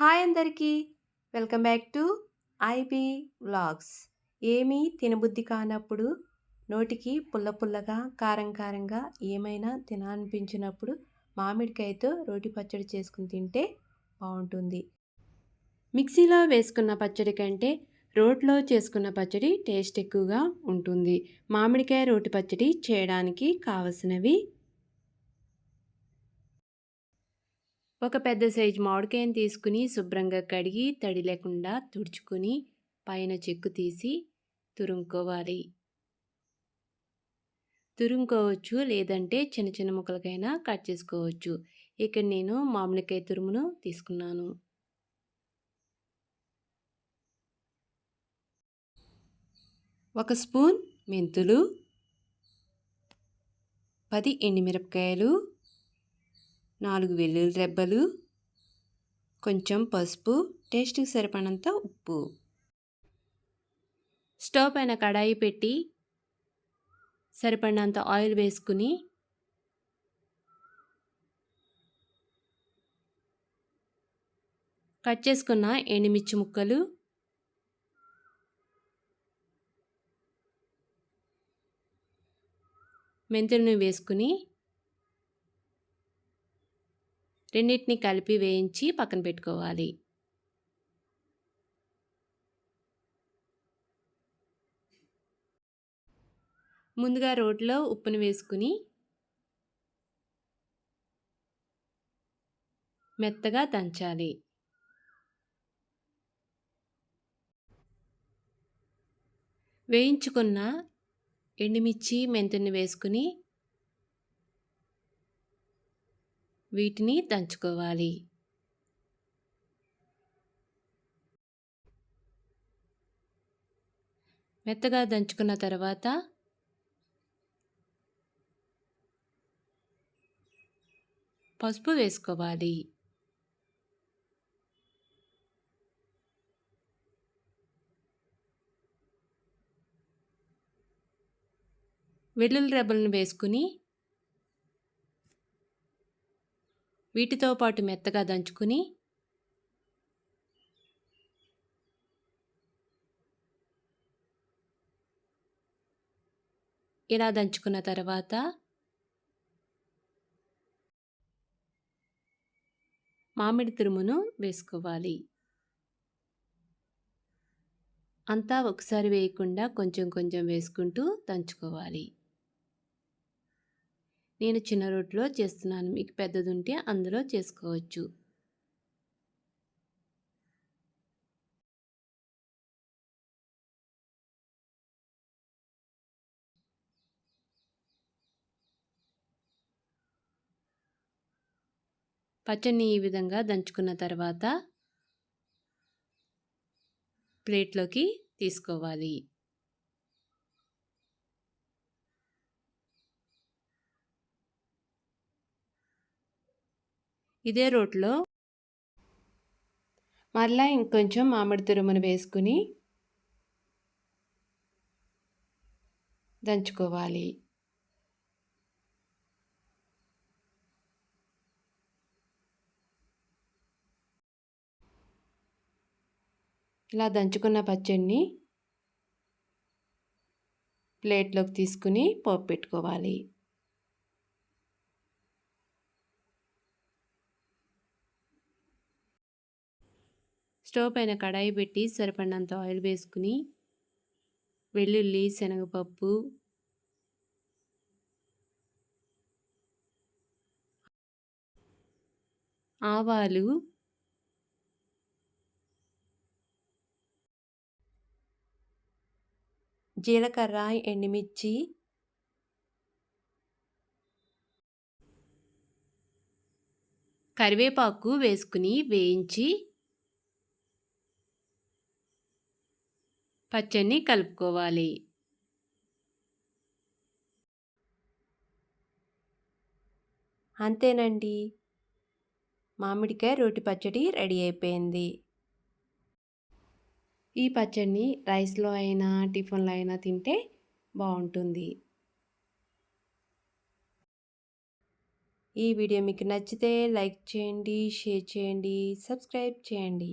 Hi అందరికీ. Welcome back to IB vlogs. ఏమీ తినబుద్ధి కానప్పుడు నోటికి పుల్ల పుల్లగా కారం కారంగా ఏమైనా తినాలనిపించినప్పుడు మామిడికాయతో రోటి పచ్చడి చేసుకుని తింటే బాగుంటుంది. మిక్సీలో వేసుకున్న పచ్చడి కంటే రోట్లో చేసుకున్న పచ్చడి టేస్ట్ ఎక్కువగా ఉంటుంది. మామిడికాయ రోటి పచ్చడి చేయడానికి కావలసినవి ఒక పెద్ద సైజు మామిడికాయని తీసుకుని శుభ్రంగా కడిగి తడి లేకుండా తుడుచుకొని పైన చెక్కు తీసి తురుముకోవాలి. తురుముకోవచ్చు లేదంటే చిన్న చిన్న ముక్కలకైనా కట్ చేసుకోవచ్చు. ఇక్కడ నేను మామిడికాయ తురుమును తీసుకున్నాను. ఒక స్పూన్ మెంతులు పది ఎండుమిరపకాయలు నాలుగు వెల్లుల్లి రెబ్బలు కొంచెం పసుపు టేస్ట్కి సరిపడినంత ఉప్పు. స్టవ్ పైన కడాయి పెట్టి సరిపడినంత ఆయిల్ వేసుకుని కట్ చేసుకున్న ఎండుమిర్చి ముక్కలు మెంతులను వేసుకుని రెండింటిని కలిపి వేయించి పక్కన పెట్టుకోవాలి. ముందుగా రోట్లో ఉప్పును వేసుకుని మెత్తగా దంచాలి. వేయించుకున్న ఎండుమిర్చి మెంతుని వేసుకుని వీటిని దంచుకోవాలి. మెత్తగా దంచుకున్న తర్వాత పసుపు వేసుకోవాలి. వెల్లుల్లి రెబ్బలను వేసుకుని వీటితో పాటు మెత్తగా దంచుకుని ఇలా దంచుకున్న తర్వాత మామిడి తురుమును వేసుకోవాలి. అంతా ఒకసారి వేయకుండా కొంచెం కొంచెం వేసుకుంటూ దంచుకోవాలి. నేను చిన్న రోట్లో చేస్తున్నాను. మీకు పెద్దది ఉంటే అందులో చేసుకోవచ్చు. పచ్చడిని ఈ విధంగా దంచుకున్న తర్వాత ప్లేట్లోకి తీసుకోవాలి. ఇదే రోట్లో మరలా ఇంకొంచెం మామిడి తురుమును వేసుకుని దంచుకోవాలి. ఇలా దంచుకున్న పచ్చడిని ప్లేట్లోకి తీసుకుని పోపు పెట్టుకోవాలి. స్టవ్ పైన కడాయి పెట్టి సరిపడినంత ఆయిల్ వేసుకుని వెల్లుల్లి శనగపప్పు ఆవాలు జీలకర్ర ఎండుమిర్చి కరివేపాకు వేసుకుని వేయించి పచ్చడిని కలుపుకోవాలి. అంతేనండి. మామిడికాయ రోటి పచ్చడి రెడీ అయిపోయింది. ఈ పచ్చడిని రైస్లో అయినా టిఫిన్లో అయినా తింటే బాగుంటుంది. ఈ వీడియో మీకు నచ్చితే లైక్ చేయండి షేర్ చేయండి సబ్స్క్రైబ్ చేయండి.